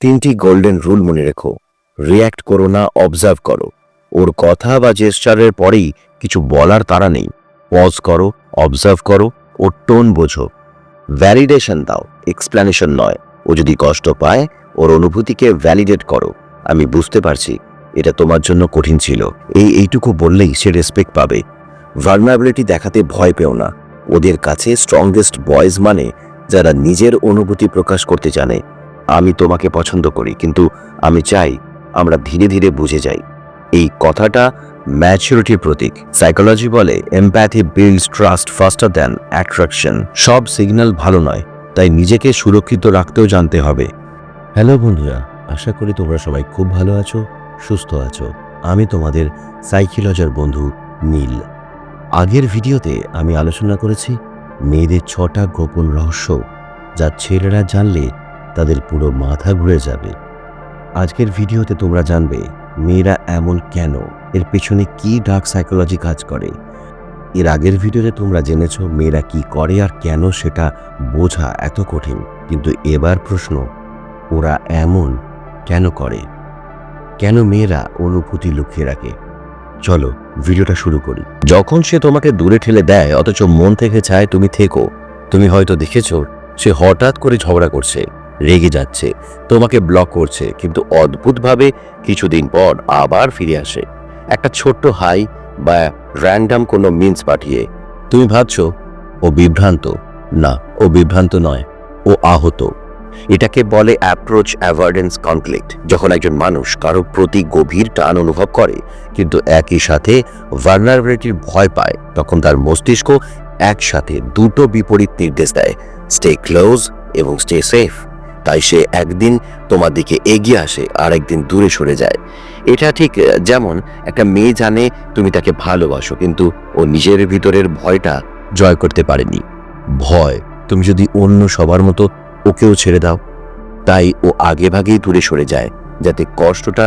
তিনটি golden rule মনে রেখো। রিয়্যাক্ট করো না, অবজার্ভ করো। ওর কথা বা জেস্টারের পরেই কিছু বলার তারা নেই। পজ করো, অবজার্ভ করো, ওর টোন বোঝো। ভ্যালিডেশন দাও এক্সপ্লেনেশন নয়। ও যদি কষ্ট পায়, ওর অনুভূতিকে ভ্যালিডেট করো। আমি বুঝতে পারছি, এটা তোমার জন্য কঠিন ছিল। এই এইটুকু বললেই সে রেসপেক্ট পাবে। ভার্নাবিলিটি দেখাতে ভয় পেও না। ওদের কাছে স্ট্রংগেস্ট বয়েজ মানে যারা নিজের অনুভূতি প্রকাশ করতে জানে। আমি তোমাকে পছন্দ করি, কিন্তু আমি চাই আমরা ধীরে ধীরে বুঝে যাই। এই কথাটা ম্যাচুরিটির প্রতীক। সাইকোলজি বলে empathy builds trust faster than attraction সব সিগন্যাল ভালো নয়, তাই নিজেকে সুরক্ষিত রাখতেও জানতে হবে। হ্যালো বন্ধুরা, আশা করি তোমরা সবাই খুব ভালো আছো, সুস্থ আছো। আমি তোমাদের সাইকোলজার বন্ধু নীল। আগের ভিডিওতে আমি আলোচনা করেছি, মেয়েদের ছটা গোপন রহস্য, যা ছেলেরা জানলে তাদের পুরো মাথা ঘুরে যাবে। আজকের ভিডিওতে তোমরা জানবে, মেয়েরা এমন কেন? এর পেছনে কি ডার্ক সাইকোলজি কাজ করে? এর আগের ভিডিওতে তোমরা জেনেছো মেয়েরা কি করে আর কেন সেটা বোঝা এত কঠিন। কিন্তু এবার প্রশ্ন, ওরা এমন কেন করে? কেন মেয়েরা অনুভূতি লুকিয়ে রাখে? চলো ভিডিওটা শুরু করি। যখন সে তোমাকে দূরে ঠেলে দেয়, অথচ মন থেকে চায় তুমি থেকো, তুমি হয়তো দেখেছ সে হঠাৎ করে ঝগড়া করছে। রেগে যাচ্ছে। তোমাকে ব্লক করছে, কিন্তু অদ্ভুতভাবে কিছুদিন পর আবার ফিরে আসে। একটা ছোট্ট হাই বা র্যান্ডাম কোনো মিন্স পাঠিয়ে, তুমি ভাবছ, ও বিভ্রান্ত? না, ও বিভ্রান্ত নয়, ও আহত। এটাকে বলে অ্যাপ্রোচ অ্যাভয়েডেন্স কনফ্লিক্ট যখন একজন মানুষ কারও প্রতি গভীর টান অনুভব করে, কিন্তু একই সাথে ভার্নারেবিলিটির ভয় পায়, তখন তার মস্তিষ্ক একসাথে দুটো বিপরীত নির্দেশ দেয় স্টে ক্লোজ এবং স্টে সেফ তাই সে একদিন তোমার দিকে এগিয়ে আসে আর একদিন দূরে সরে যায়। এটা ঠিক যেমন একটা মেয়ে জানে তুমি তাকে ভালোবাসো, কিন্তু ও নিজের ভিতরের ভয়টা জয় করতে পারেনি। ভয়, তুমি যদি অন্য সবার মতো ওকেও ছেড়ে দাও। তাই ও আগে ভাগেই দূরে সরে যায়, যাতে কষ্টটা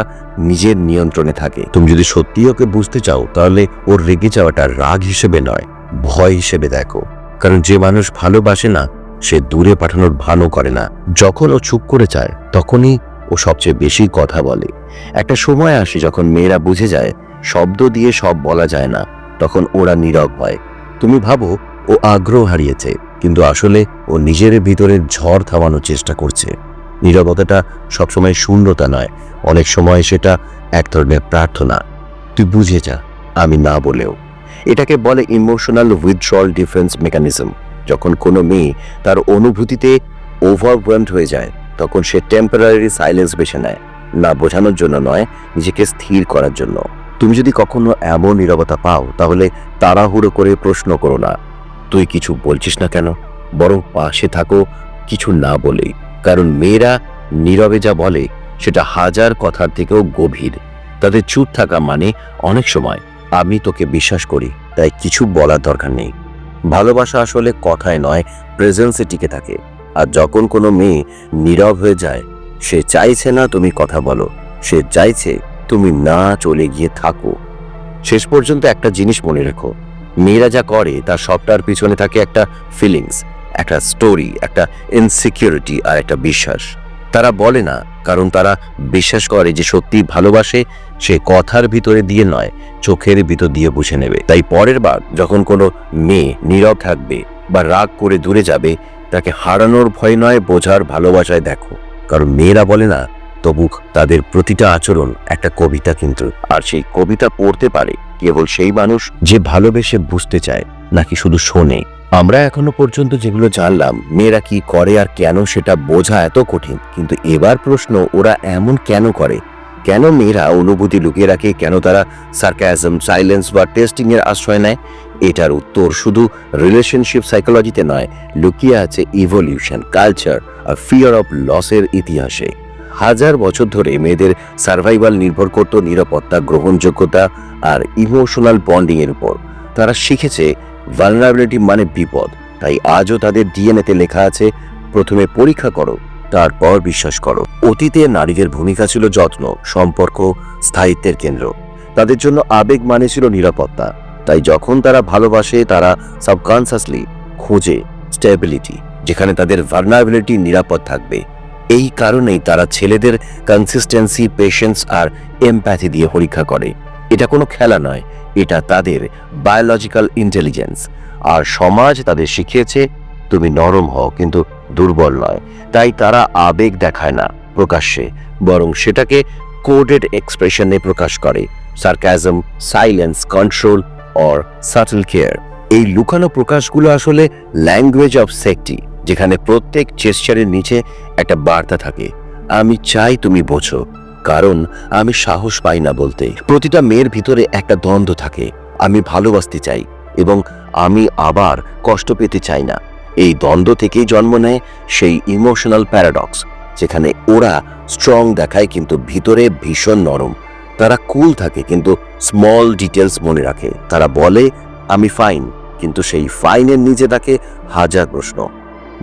নিজের নিয়ন্ত্রণে থাকে। তুমি যদি সত্যি ওকে বুঝতে চাও, তাহলে ওর রেগে যাওয়াটা রাগ হিসেবে নয়, ভয় হিসেবে দেখো। কারণ যে মানুষ ভালোবাসে না সে দূরে পাঠানোর ভানও করে না। যখন ও চুপ করে যায়, তখনই ও সবচেয়ে বেশি কথা বলে। একটা সময় আসে যখন মেয়েরা বুঝে যায়, শব্দ দিয়ে সব বলা যায় না। তখন ওরা নীরব হয়। তুমি ভাবো, ও আগ্রহ হারিয়েছে, কিন্তু আসলে ও নিজের ভিতরের ঝড় থামানোর চেষ্টা করছে। নীরবতাটা সবসময় শূন্যতা নয়, অনেক সময় সেটা এক ধরনের প্রার্থনা। তুই বুঝে যা, আমি না বলেও। এটাকে বলে ইমোশনাল উইথড্রল ডিফেন্স মেকানিজম। যখন কোনো মেয়ে তার অনুভূতিতে ওভারওয়েলড হয়ে যায়, তখন সে টেম্পোরারি সাইলেন্স বেছে নেয়। না বোঝানোর জন্য নয়, নিজেকে স্থির করার জন্য। তুমি যদি কখনো এমন নীরবতা পাও, তাহলে তাড়াহুড়ো করে প্রশ্ন করো না। তুই কিছু বলছিস না কেন? বরং পাশে থাকো কিছু না বলেই। কারণ মেয়েরা নীরবে যা বলে, সেটা হাজার কথার থেকেও গভীর। তাদের চুপ থাকা মানে অনেক সময়, আমি তোকে বিশ্বাস করি, তাই কিছু বলার দরকার নেই। ভালোবাসা আসলে কথায় নয় প্রেজেন্সে টিকে থাকে। আর যখন কোনো মেয়ে নীরব হয়ে যায়, সে চাইছে না তুমি কথা বলো, সে চাইছে তুমি না চলে গিয়ে থাকো। শেষ পর্যন্ত একটা জিনিস মনে রেখো, মেয়েরা যা করে তার সবটার পিছনে থাকে একটা ফিলিংস একটা স্টোরি একটা ইনসিকিউরিটি আর একটা বিশ্বাস। তারা বলে না, কারণ তারা বিশ্বাস করে যে সত্যি ভালোবাসে, সে কথার ভিতরে দিয়ে নয়, চোখের ভিতর দিয়ে বুঝে নেবে। তাই পরের বার যখন কোনো মেয়ে নীরব থাকবে বা রাগ করে দূরে যাবে, তাকে হারানোর ভয় নয়, বোঝার ভালোবাসায় দেখো। কারণ মেয়েরা বলে না, তবু তাদের প্রতিটা আচরণ একটা কবিতা কিন্তু। আর সেই কবিতা পড়তে পারে কেবল সেই মানুষ যে ভালোবেসে বুঝতে চায়, নাকি শুধু শোনে। আমরা এখনও পর্যন্ত যেগুলো জানলাম, মেয়েরা কি করে আর কেন সেটা বোঝা এত কঠিন। কিন্তু এবার প্রশ্ন, ওরা এমন কেন করে? কেন মেয়েরা অনুভূতি লুকিয়ে রাখে? কেন তারা সার্কাজম সাইলেন্স বা টেস্টিং এর আশ্রয় নেয়? এটার উত্তর শুধু রিলেশনশিপ সাইকোলজিতে নয়, লুকিয়ে আছে ইভলিউশন কালচার আর ফিয়ার অফ লসের ইতিহাসে। হাজার বছর ধরে মেয়েদের সার্ভাইভাল নির্ভর করত নিরাপত্তা, গ্রহণযোগ্যতা আর ইমোশনাল বন্ডিং এর উপর। তারা শিখেছে ভালনারেবিলিটি মানে বিপদ, তাই আজও তাদের ডিএনএতে লেখা আছে, প্রথমে পরীক্ষা করো, তারপর বিশ্বাস করো। অতীতে নারীদের ভূমিকা ছিল যত্ন, সম্পর্ক, স্থায়িত্বের কেন্দ্র। তাদের জন্য আবেগ মানে ছিল নিরাপত্তা। তাই যখন তারা ভালোবাসে, তারা সাবকনসাসলি খোঁজে স্টেবিলিটি যেখানে তাদের ভার্নাবিলিটি নিরাপদ থাকবে। এই কারণেই তারা ছেলেদের কনসিস্টেন্সি পেশেন্স আর এমপ্যাথি দিয়ে পরীক্ষা করে। এটা কোনো খেলা নয় এটা তাদের বায়োলজিক্যাল ইন্টেলিজেন্স আর সমাজ তাদের শিখিয়েছে, তুমি নরম হও, কিন্তু দুর্বল নয়। তাই তারা আবেগ দেখায় না প্রকাশ্যে, বরং সেটাকে কোডেড এক্সপ্রেশনে প্রকাশ করে sarcasm silence control or subtle care এই লুকানো প্রকাশগুলো আসলে ল্যাঙ্গুয়েজ অফ সেফটি যেখানে প্রত্যেক চেস্টারের নিচে একটা বার্তা থাকে। আমি চাই তুমি বোঝো কারণ আমি সাহস পাই না বলতে। প্রতিটা মেয়ের ভিতরে একটা দ্বন্দ্ব থাকে। আমি ভালোবাসতে চাই এবং আমি আবার কষ্ট পেতে চাই না। এই দ্বন্দ্ব থেকেই জন্ম নেয় সেই ইমোশনাল প্যারাডক্স যেখানে ওরা স্ট্রং দেখায় কিন্তু ভিতরে ভীষণ নরম। তারা কুল থাকে কিন্তু স্মল ডিটেলস মনে রাখে। তারা বলে, আমি ফাইন কিন্তু সেই ফাইনের নিচে থাকে হাজার প্রশ্ন।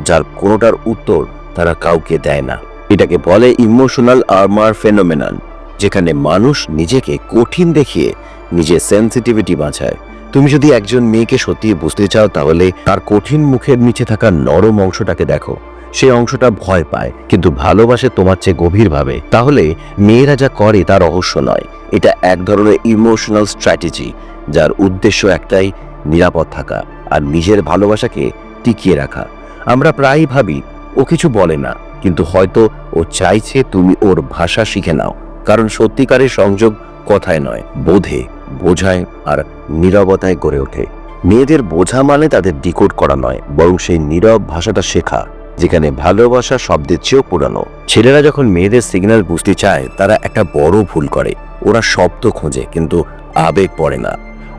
যার কোনোটার উত্তর তারা কাউকে দেয় না। এটাকে বলে ইমোশনাল আর্মার ফেনোমেনন, যেখানে মানুষ নিজেকে কঠিন দেখিয়ে নিজের সেন্সিটিভিটি বাঁচায়। তুমি যদি একজন মেয়েকে সত্যি বুঝতে চাও, তাহলে তার কঠিন মুখের নিচে থাকা নরম অংশটাকে দেখো। সেই অংশটা ভয় পায়, কিন্তু ভালোবাসে তোমার চেয়ে গভীরভাবে। তাহলে মেয়েরা যা করে তা রহস্য নয়। এটা এক ধরনের ইমোশনাল স্ট্র্যাটেজি যার উদ্দেশ্য একটাই, নিরাপদ থাকা আর নিজের ভালোবাসাকে টিকিয়ে রাখা। আমরা প্রায়ই ভাবি, ও কিছু বলে না। কিন্তু হয়তো ও চাইছে তুমি ওর ভাষা শিখে নাও। কারণ সত্যিকারের সংযোগ কথায় নয়, বোধে, বোঝায় আর নীরবতায় গড়ে ওঠে। মেয়েদের বোঝা মানে তাদের ডিকোড করা নয়, বরং সেই নীরব ভাষাটা শেখা, যেখানে ভালোবাসা শব্দের চেয়েও পুরানো। ছেলেরা যখন মেয়েদের সিগন্যাল বুঝতে চায়, তারা একটা বড় ভুল করে। ওরা শব্দ খোঁজে, কিন্তু আবেগ পড়ে না।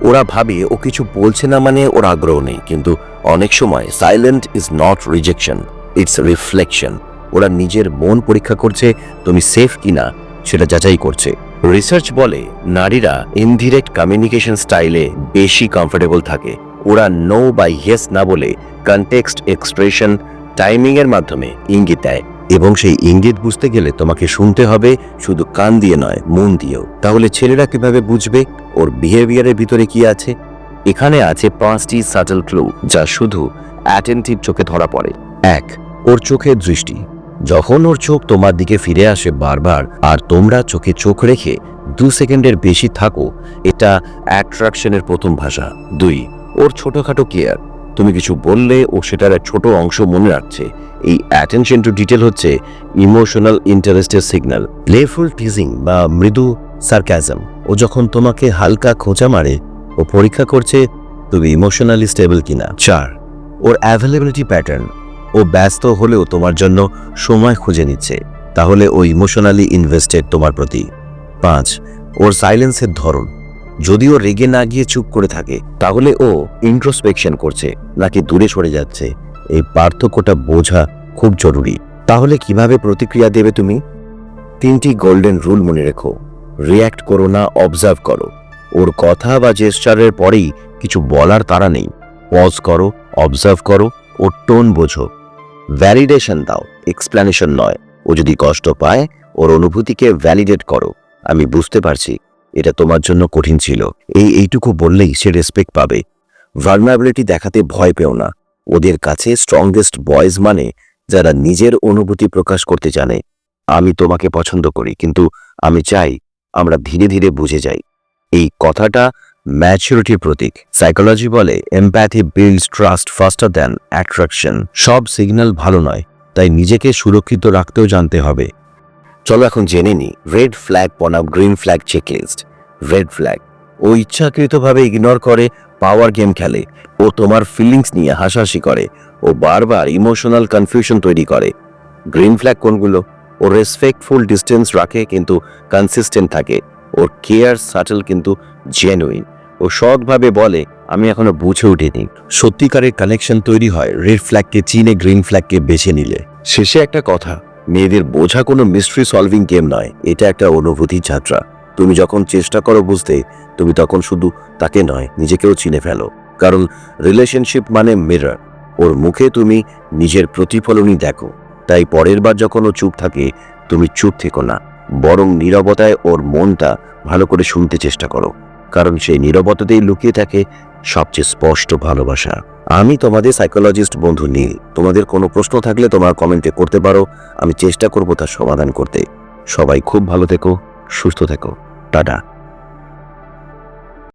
ওরা ভাবে ও কিছু বলছে না মানে ওর আগ্রহ নেই, কিন্তু অনেক সময় silent is not rejection it's reflection ওরা নিজের মন পরীক্ষা করছে তুমি সেফ কিনা সেটা যাচাই করছে। রিসার্চ বলে নারীরা ইনডিরেক্ট কমিউনিকেশন স্টাইলে বেশি কমফোর্টেবল থাকে। ওরা নো বা ইয়েস না বলে কনটেক্সট এক্সপ্রেশন টাইমিং এর মাধ্যমে ইঙ্গিত দেয়। এবং সেই ইঙ্গিত বুঝতে গেলে তোমাকে শুনতে হবে শুধু কান দিয়ে নয়, মন দিয়েও। তাহলে ছেলেরা কীভাবে বুঝবে? ওর বিহেভিয়ারের ভিতরে কি আছে? এখানে আছে পাঁচটি সাটল ক্লু যা শুধু অ্যাটেন্টিভ চোখে ধরা পড়ে। এক, ওর চোখের দৃষ্টি। যখন ওর চোখ তোমার দিকে ফিরে আসে বারবার, আর তোমরা চোখে চোখ রেখে দু সেকেন্ডের বেশি থাকো, এটা অ্যাট্রাকশনের প্রথম ভাষা। দুই, ওর ছোটখাটো কেয়ার তুমি কিছু বললে ও সেটার এক ছোট অংশ মনে রাখছে। এই অ্যাটেনশন টু ডিটেল হচ্ছে ইমোশনাল ইন্টারেস্টের সিগন্যাল প্লেফুল টিজিং বা মৃদু সার্ক্যাজম ও যখন তোমাকে হালকা খোঁচা মারে, ও পরীক্ষা করছে তুমি ইমোশনালি স্টেবল কিনা। চার, ওর অ্যাভেলেবিলিটি প্যাটার্ন ও ব্যস্ত হলেও তোমার জন্য সময় খুঁজে নিচ্ছে। তাহলে ও ইমোশনালি ইনভেস্টেড তোমার প্রতি। পাঁচ, ওর সাইলেন্সের ধরন। যদি ও রেগে না গিয়ে চুপ করে থাকে, তাহলে ও ইন্ট্রোস্পেকশন করছে, নাকি দূরে সরে যাচ্ছে। এই পার্থক্যটা বোঝা খুব জরুরি। তাহলে কীভাবে প্রতিক্রিয়া দেবে তুমি? তিনটি গোল্ডেন রুল মনে রেখো। রিয়্যাক্ট করো না অবজার্ভ করো। ওর কথা বা জেস্টারের পরেই কিছু বলার তারা নেই। পজ করো অবজার্ভ করো, ওর টোন বোঝো। ভ্যালিডেশন দাও এক্সপ্লেনেশন নয়। ও যদি কষ্ট পায়, ওর অনুভূতিকে ভ্যালিডেট করো। আমি বুঝতে পারছি, এটা তোমার জন্য কঠিন ছিল। এই এইটুকু বললেই সে রেসপেক্ট পাবে। ভার্নাবিলিটি দেখাতে ভয় পেও না। ওদের কাছে স্ট্রংগেস্ট বয়েজ মানে যারা নিজের অনুভূতি প্রকাশ করতে জানে। আমি তোমাকে পছন্দ করি, কিন্তু আমি চাই আমরা ধীরে ধীরে বুঝে যাই। এই কথাটা ম্যাচুরিটির প্রতীক। সাইকোলজি বলে empathy builds trust faster than attraction সব সিগন্যাল ভালো নয়, তাই নিজেকে সুরক্ষিত রাখতেও জানতে হবে। চলো এখন জেনে নি রেড ফ্ল্যাগ বনাম green flag checklist red flag ও ইচ্ছাকৃতভাবে ইগনোর করে পাওয়ার গেম খেলে। ও তোমার ফিলিংস নিয়ে হাসাহাসি করে। ও বারবার ইমোশনাল কনফিউশন তৈরি করে। গ্রিন ফ্ল্যাগ কোনগুলো? ও রেসপেক্টফুল ডিস্টেন্স রাখে, কিন্তু কনসিস্টেন্ট থাকে। ওর কেয়ার সাটল কিন্তু জেনুইন ও সৎভাবে বলে, আমি এখনও বুঝে উঠিনি। সত্যিকারের কানেকশন তৈরি হয় রেড ফ্ল্যাগকে চিনে, গ্রিন ফ্ল্যাগকে বেছে নিলে। শেষে একটা কথা, মেয়েদের বোঝা কোনো মিস্ট্রি সলভিং গেম নয়, এটা একটা অনুভূতি যাত্রা। তুমি যখন চেষ্টা করো বুঝতে, তুমি তখন শুধু তাকে নয়, নিজেকেও চিনে ফেলো। কারণ রিলেশনশিপ মানে মিরর ওর মুখে তুমি নিজের প্রতিফলনই দেখো। তাই পরের বার যখন ও চুপ থাকে, তুমি চুপ থেকো না। বরং নিরবতায় ওর মনটা ভালো করে শুনতে চেষ্টা করো, কারণ সেই নিরবতাতেই লুকিয়ে থাকে সবচেয়ে স্পষ্ট ভালোবাসা। আমি তোমাদের সাইকোলজিস্ট বন্ধু নীল। তোমাদের কোনো প্রশ্ন থাকলে তোমার কমেন্টে করতে পারো। আমি চেষ্টা করব তার সমাধান করতে। সবাই খুব ভালো থেকো, সুস্থ থেকো। টাটা।